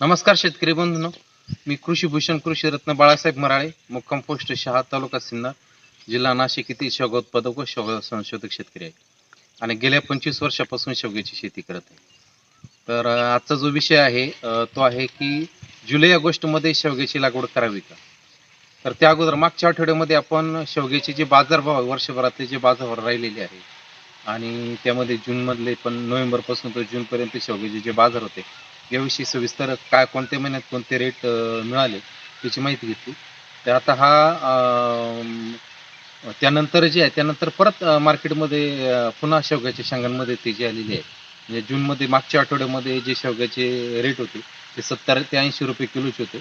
नमस्कार शेतकरी बंधूंनो. मी कृषी भूषण कृषी रत्न बाळासाहेब मराळे मुक्काम पोस्ट शहा तालुका सिन्नर जिल्हा नाशिक येथील शेवगा उत्पादक व शेवगा संशोधक शेतकरी आहे. आणि गेल्या पंचवीस वर्षापासून शेवग्याची शेती करत आहे. तर आजचा जो विषय आहे तो आहे की जुलै ऑगस्टमध्ये शेवग्याची लागवड करावी का? तर त्या अगोदर मागच्या आठवड्यामध्ये आपण शेवग्याचे जे बाजारभाव वर्षभरातले जे बाजारभाव राहिलेले आहे आणि त्यामध्ये जूनमधले पण नोव्हेंबरपासून तर जूनपर्यंत शेवग्याचे जे बाजार होते याविषयी सविस्तर काय कोणत्या महिन्यात कोणते रेट मिळाले त्याची माहिती घेतली. तर आता हा त्यानंतर जे आहे त्यानंतर परत मार्केटमध्ये पुन्हा शेवग्याच्या शेंगांमध्ये तेजी आलेली आहे. म्हणजे जूनमध्ये मागच्या आठवड्यामध्ये जे शेवग्याचे रेट होते ते सत्तर ते ऐंशी रुपये किलोचे होते.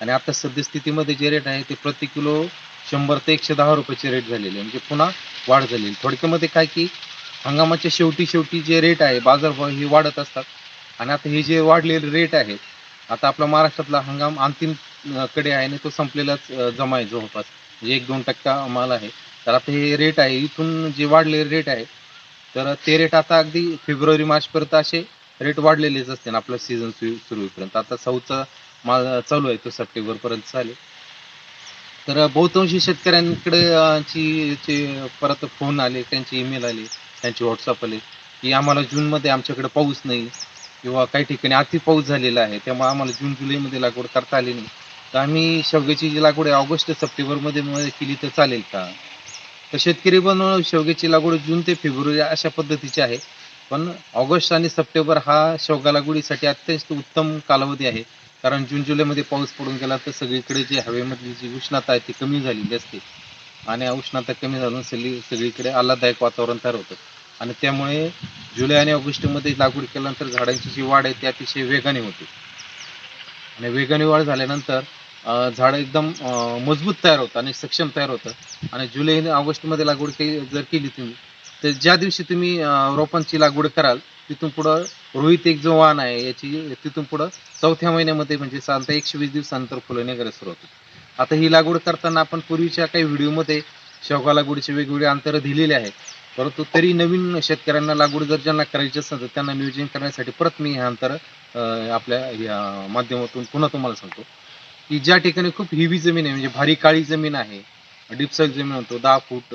आणि आता सद्यस्थितीमध्ये जे रेट आहे ते प्रति किलो शंभर ते एकशे दहा रुपयाचे रेट झालेले आहे. म्हणजे पुन्हा वाढ झालेली थोडक्यामध्ये काय की हंगामाच्या शेवटी शेवटी जे रेट आहे बाजारभाव हे वाढत असतात. आणि आता हे जे वाढलेले रेट आहेत आता आपला महाराष्ट्रातला हंगाम अंतिमकडे आहे आणि तो संपलेलाच जमा आहे जवळपास. म्हणजे एक दोन टक्का माल आहे. तर आता हे रेट आहे इथून जे वाढलेले रेट आहे तर ते रेट आता अगदी फेब्रुवारी मार्चपर्यंत असे रेट वाढलेलेच असते ना आपला सीझन सुरू होईपर्यंत आता सौचा माल चालू आहे तो सप्टेंबरपर्यंत चालेल. तर बहुतांशी शेतकऱ्यांकडे ची परत फोन आले त्यांचे ईमेल आले त्यांचे व्हॉट्सअप आले की आम्हाला जूनमध्ये आमच्याकडे पाऊस नाही. किंवा काही ठिकाणी अति पाऊस झालेला आहे त्यामुळे आम्हाला जून जुलैमध्ये लागवड करता आली नाही. तर आम्ही शेवग्याची जी लागवड आहे ऑगस्ट सप्टेंबरमध्ये मध्ये केली तर चालेल का? तर शेतकरी बनवून शेवग्याची लागवड जून ते फेब्रुवारी अशा पद्धतीची आहे. पण ऑगस्ट आणि सप्टेंबर हा शेवगा लागवडीसाठी अत्यंत उत्तम कालावधी आहे. कारण जून जुलैमध्ये पाऊस पडून गेला तर सगळीकडे जी हवेमधली जी उष्णता आहे ती कमी झालेली असते. आणि उष्णता कमी झाली सगळी सगळीकडे आल्हाददायक वातावरण तयार होतं. आणि त्यामुळे जुलै आणि ऑगस्टमध्ये लागवड केल्यानंतर झाडांची जी वाढ आहे ती अतिशय वेगाने होते. आणि वेगाने वाढ झाल्यानंतर अं, झाडं एकदम मजबूत तयार होतं आणि सक्षम तयार होतं. आणि जुलै आणि ऑगस्टमध्ये लागवड केली जर केली तुम्ही तर ज्या दिवशी तुम्ही रोपांची लागवड कराल तिथून पुढं रोहित एक जो वाण आहे याची तिथून पुढं चौथ्या महिन्यामध्ये म्हणजे साधारणतः एकशे वीस दिवसानंतर फुलं निघायला सुरुवात होते. आता ही लागवड करताना आपण पूर्वीच्या काही व्हिडिओमध्ये शेवगा लागवडीचे वेगवेगळे अंतर दिलेले आहेत. परंतु तरी नवीन शेतकऱ्यांना लागवड जर ज्यांना करायची असेल तर त्यांना नियोजन करण्यासाठी परत मी हे अंतर आपल्या या माध्यमातून पुन्हा तुम्हाला सांगतो. की ज्या ठिकाणी खूप हिवी जमीन आहे म्हणजे भारी काळी जमीन आहे डिपसॉइल जमीन म्हणतो दहा फूट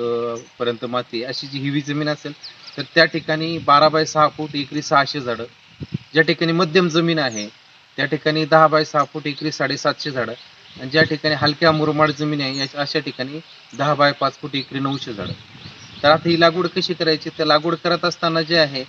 पर्यंत माती अशी जी हिवी जमीन असेल तर त्या ठिकाणी बारा बाय सहा फूट एकरी सहाशे झाडं. ज्या ठिकाणी मध्यम जमीन आहे त्या ठिकाणी दहा बाय सहा फूट एकरी साडेसातशे झाडं. आणि ज्या ठिकाणी हलक्या मुरमाड जमीन आहे अशा ठिकाणी दहा बाय पाच फूट एकरी नऊशे झाडं. तर आता ही लागवड कशी करायची? तर लागवड करत असताना जे आहे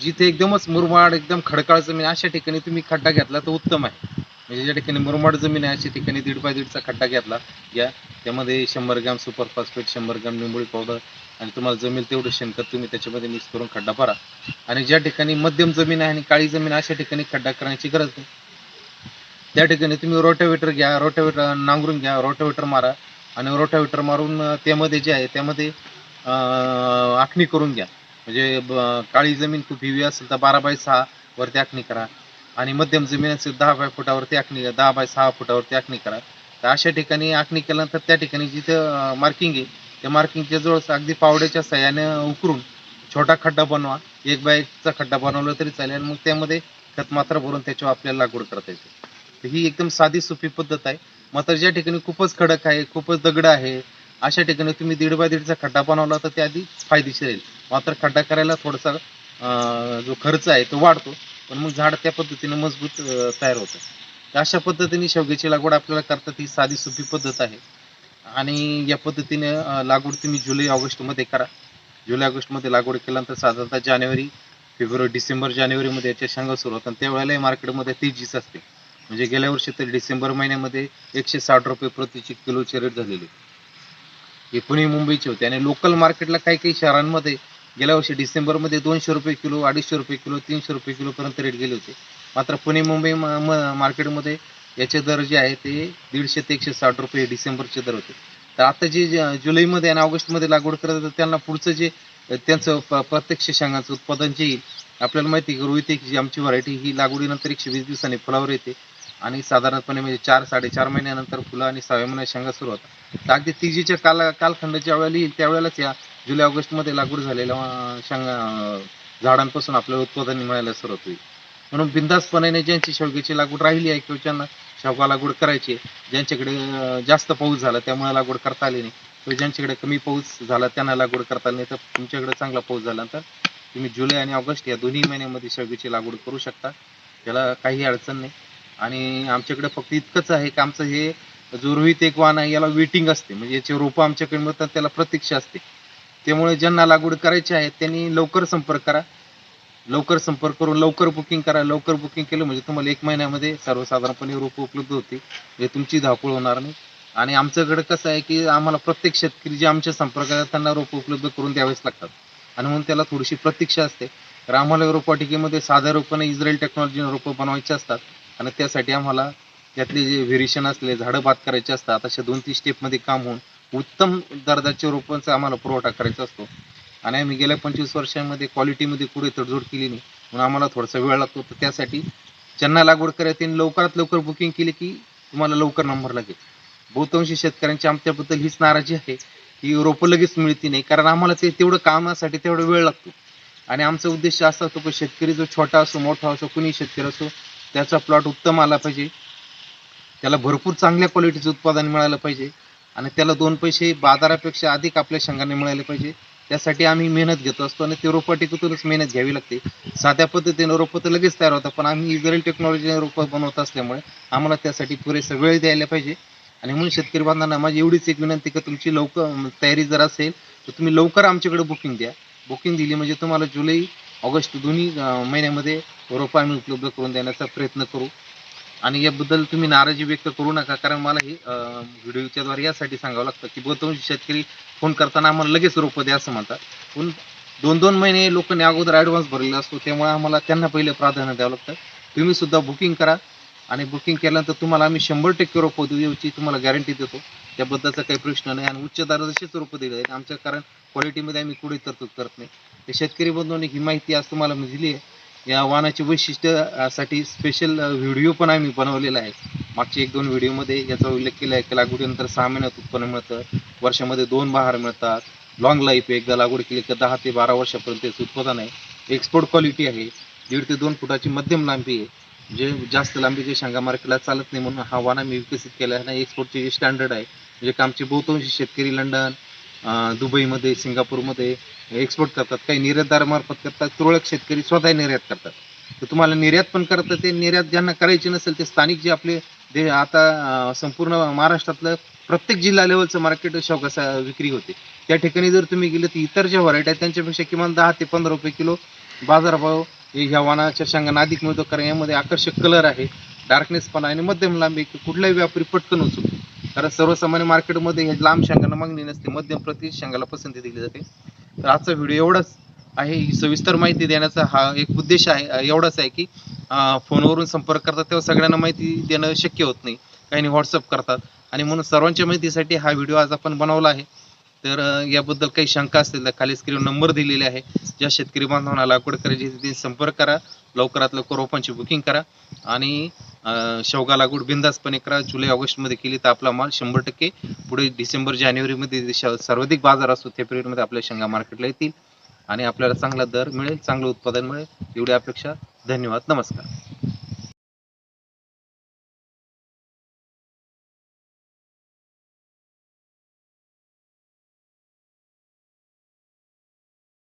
जिथे एकदमच मुरमाड एकदम खडकाळ जमीन अशा ठिकाणी तुम्ही खड्डा घेतला तर उत्तम आहे. म्हणजे ज्या ठिकाणी मुरमाड जमीन आहे अशा ठिकाणी दीड बाय दीडचा खड्डा घेतला या त्यामध्ये शंभर ग्रॅम सुपर फॉस्फेट शंभर ग्रॅम निंबोळी पावडर आणि तुम्हाला जमेल तेवढं शेणखत तुम्ही त्याच्यामध्ये मिक्स करून खड्डा भरा. आणि ज्या ठिकाणी मध्यम जमीन आहे आणि काळी जमीन अशा ठिकाणी खड्डा करण्याची गरज नाही. त्या ठिकाणी तुम्ही रोटावेटर घ्या रोटावेटर नांगरून घ्या रोटावेटर मारा. आणि रोटावेटर मारून त्यामध्ये जे आहे त्यामध्ये आखणी करून घ्या. म्हणजे ब- काळी जमीन खूप हिवी असेल तर बारा बाय सहा वरती आखणी करा. आणि मध्यम जमीन असेल दहा बाय फुटावरती आखणी दहा बाय सहा फुटावरती आखणी करा. तर अशा ठिकाणी आखणी केल्यानंतर त्या ठिकाणी जिथं मार्किंग आहे त्या मार्किंगच्या जवळ अगदी पावड्याच्या सहाय्याने उकरून छोटा खड्डा बनवा. एक बाय एकचा खड्डा बनवला तरी चालेल. मग त्यामध्ये खत मात्रा भरून त्याच्यावर आपल्याला लागवड करता येते. तर ही एकदम साधी सोपी पद्धत आहे. मात्र ज्या ठिकाणी खूपच खडक आहे खूपच दगड आहे. अशा ठिकाणी तुम्ही दीड बाय दीडचा खड्डा बनवला तर ते आधी फायदेशीर येईल मात्र खड्डा करायला थोडासा जो खर्च आहे तो वाढतो. पण मग झाड त्या पद्धतीने मजबूत तयार होतं. तर अशा पद्धतीने शेवग्याची लागवड आपल्याला करतात ही साधी सोपी पद्धत आहे. आणि या पद्धतीने लागवड तुम्ही जुलै ऑगस्टमध्ये करा. जुलै ऑगस्टमध्ये लागवड केल्यानंतर साधारणतः जानेवारी फेब्रुवारी डिसेंबर जानेवारीमध्ये याच्या शेंगा सुरू होतात. त्यावेळेला मार्केटमध्ये तेजीच असते. म्हणजे गेल्या वर्षी तर डिसेंबर महिन्यामध्ये एकशे साठ रुपये प्रतिची किलोचे रेट झालेले. हे पुणे मुंबईचे होते. आणि लोकल मार्केटला काही काही शहरांमध्ये गेल्या वर्षी डिसेंबरमध्ये दोनशे रुपये किलो अडीचशे रुपये किलो तीनशे रुपये किलोपर्यंत रेट गेले होते. मात्र पुणे मुंबई मार्केटमध्ये याचे दर जे आहे ते दीडशे ते एकशे साठ रुपये डिसेंबरचे दर होते. तर आता जे जुलैमध्ये आणि ऑगस्टमध्ये लागवड करत होते त्यांना पुढचं जे त्यांचं प- प्रत्यक्ष शेंगाचं उत्पादन जे येईल आपल्याला माहिती आहे की रोहित एक जी आमची व्हरायटी ही लागवडीनंतर एकशे वीस दिवसांनी फुलावर येते. आणि साधारणपणे म्हणजे चार साडेचार महिन्यानंतर फुलं आणि सहाव्या महिन्यात शेंगा सुरू होतात. तर अगदी तिजीच्या काल कालखंड ज्यावेळेला येईल त्यावेळेलाच या जुलै ऑगस्टमध्ये लागवड झालेल्या शेंगा झाडांपासून आपल्याला उत्पादन मिळायला सुरुवात होईल. म्हणून बिंदासपणाने ज्यांची शेवग्याची लागवड राहिली आहे किंवा ज्यांना शेवगा लागवड करायची आहे, ज्यांच्याकडे जास्त पाऊस झाला त्यामुळे लागवड करता आली नाही किंवा ज्यांच्याकडे कमी पाऊस झाला त्यांना लागवड करता आली नाही तर तुमच्याकडे चांगला पाऊस झाल्यानंतर तुम्ही जुलै आणि ऑगस्ट या दोन्ही महिन्यामध्ये शेवग्याची लागवड करू शकता. त्याला काही अडचण नाही. आणि आमच्याकडे फक्त इतकंच आहे की आमचं हे जो रोहित एक वाण आहे याला वेटिंग असते. म्हणजे याचे रोपं आमच्याकडे मिळतात त्याला प्रतीक्षा असते. त्यामुळे ज्यांना लागवड करायची आहे त्यांनी लवकर संपर्क करा. लवकर संपर्क करून लवकर बुकिंग करा. लवकर बुकिंग केलं म्हणजे तुम्हाला एक महिन्यामध्ये सर्वसाधारणपणे रोपं उपलब्ध होती म्हणजे तुमची धावपळ होणार नाही. आणि आमच्याकडे कसं आहे की आम्हाला प्रत्येक शेतकरी जे आमच्या संपर्कात आहेत, त्यांना रोपं उपलब्ध करून द्यावेच लागतात. आणि म्हणून त्याला थोडीशी प्रतीक्षा असते. तर आम्हाला रोपवाटिकेमध्ये साध्या रोपाने इस्रायल टेक्नॉलॉजीने रोपं बनवायचे असतात. आणि त्यासाठी आम्हाला त्यातले जे व्हेरिएशन असले झाडं बात करायचे असतात अशा दोन तीन स्टेपमध्ये काम होऊन उत्तम दर्जाच्या रोपांचा आम्हाला पुरवठा करायचा असतो. आणि आम्ही गेल्या पंचवीस वर्षांमध्ये क्वालिटीमध्ये पुढे तडजोड केली नाही. म्हणून आम्हाला थोडासा वेळ लागतो. तर त्यासाठी ज्यांना लागवड करायची लवकरात लवकर बुकिंग केली की तुम्हाला लवकर नंबर लागेल. बहुतांशी शेतकऱ्यांची आमच्याबद्दल हीच नाराजी आहे की रोपं लगेच मिळती नाही. कारण आम्हाला ते तेवढं कामासाठी तेवढा वेळ लागतो. आणि आमचा उद्देश असा असतो की शेतकरी जो छोटा असो मोठा असो कुणी शेतकरी असो त्याचा प्लॉट उत्तम आला पाहिजे. त्याला भरपूर चांगल्या क्वालिटीचं उत्पादन मिळालं पाहिजे. आणि त्याला दोन पैसे बाजारापेक्षा अधिक आपल्या शंगाने मिळाले पाहिजे. त्यासाठी आम्ही मेहनत घेतो असतो आणि ते रोपवाटिकेतूनच मेहनत घ्यावी लागते. साध्या पद्धतीने रोपं तर लगेच तयार होतात पण आम्ही इजरायल टेक्नॉलॉजीने रोपं बनवत असल्यामुळे आम्हाला त्यासाठी पुरेसा वेळ द्यायला पाहिजे. आणि म्हणून शेतकरी बांधवांना माझी एवढीच एक विनंती की तुमची लवकर तयारी जर असेल तर तुम्ही लवकर आमच्याकडे बुकिंग द्या. बुकिंग दिली म्हणजे तुम्हाला जुलै ऑगस्ट दोन्ही महिन्यामध्ये रोपं आम्ही उपलब्ध करून देण्याचा प्रयत्न करू. आणि याबद्दल तुम्ही नाराजी व्यक्त करू नका कारण मला हे व्हिडिओच्याद्वारे यासाठी सांगावं लागतं की बहुतांश शेतकरी फोन करताना आम्हाला लगेच रोपं द्या असं म्हणतात. पण दोन दोन महिने लोकांनी अगोदर ॲडव्हान्स भरलेला असतो त्यामुळे आम्हाला त्यांना पहिले प्राधान्य द्यावं लागतं. तुम्ही सुद्धा बुकिंग करा. आणि बुकिंग केल्यानंतर तुम्हाला आम्ही शंभर टक्के रोपं देऊ याची तुम्हाला गॅरंटी देतो. त्याबद्दलचा काही प्रश्न नाही आणि उच्च दर्जाचीच रोपं दिली आहेत. आमच्या कारण क्वालिटीमध्ये आम्ही कुठे तरतूद करत नाही. ते शेतकरी बंधूंनी ही माहिती आज तुम्हाला मी दिली आहे. या वाहनाची वैशिष्ट्यासाठी स्पेशल व्हिडिओ पण आम्ही बनवलेला आहे. मागच्या एक दोन व्हिडिओमध्ये याचा उल्लेख केला आहे की लागवडीनंतर सहा महिन्यात उत्पन्न मिळतं. वर्षामध्ये दोन बहार मिळतात. लॉंग लाईफ एकदा लागवड केली तर दहा ते बारा वर्षापर्यंत याचं उत्पादन आहे. एक्सपोर्ट क्वालिटी आहे. दीड ते दोन फुटाची मध्यम लांबी आहे. जे जास्त लांबीचे शेंगा मार्केटला चालत नाही म्हणून हा वाना मी विकसित केला आहे ना एक्सपोर्टचे जे स्टँडर्ड आहे म्हणजे कामचे बहुतांशी शेतकरी लंडन दुबईमध्ये सिंगापूरमध्ये एक्सपोर्ट करतात. काही निर्यातदारामार्फत करतात तुरळक शेतकरी स्वतः निर्यात करतात. तर तुम्हाला निर्यात पण करतात ते निर्यात ज्यांना करायची नसेल ते स्थानिक जे आपले दे आता संपूर्ण महाराष्ट्रातलं प्रत्येक जिल्हा लेवलचं मार्केट शेवगा विक्री होते. त्या ठिकाणी जर तुम्ही गेले तर इतर ज्या व्हरायटी आहेत त्यांच्यापेक्षा किमान दहा ते पंधरा रुपये किलो बाजारभाव हे ह्या वाणाच्या शेंगांना अधिक मिळतो कारण यामध्ये आकर्षक कलर आहे डार्कनेस पण आहे आणि मध्यम लांबी की कुठलाही व्यापारी पटकन उचलू. कारण सर्वसामान्य मार्केटमध्ये हे लांब शेंगांना मागणी नसते मध्यम प्रति शेंगाला पसंती दिली जाते. तर आजचा व्हिडिओ एवढाच आहे ही सविस्तर माहिती देण्याचा हा एक उद्देश आहे एवढाच आहे की फोनवरून संपर्क करतात तेव्हा सगळ्यांना माहिती देणं शक्य होत नाही. काही व्हॉट्सअप करतात. आणि म्हणून सर्वांच्या माहितीसाठी हा व्हिडिओ आज आपण बनवला आहे. तर याबद्दल काही शंका असतील तर खाली स्क्रीन नंबर दिलेले आहे. ज्या शेतकरी बांधवांना लागवड करायची ते संपर्क करा. लवकरात लवकर रोपांची बुकिंग करा. आणि शेवगा लागवड बिंदासपणे करा. जुलै ऑगस्टमध्ये केली तर आपला माल शंभर टक्के. पुढे डिसेंबर जानेवारीमध्ये श- सर्वाधिक बाजार असतो त्या पिरियडमध्ये आपल्या शेंगा मार्केटला येतील. आणि आपल्याला चांगला दर मिळेल चांगलं उत्पादन मिळेल. एवढी अपेक्षा. धन्यवाद. नमस्कार.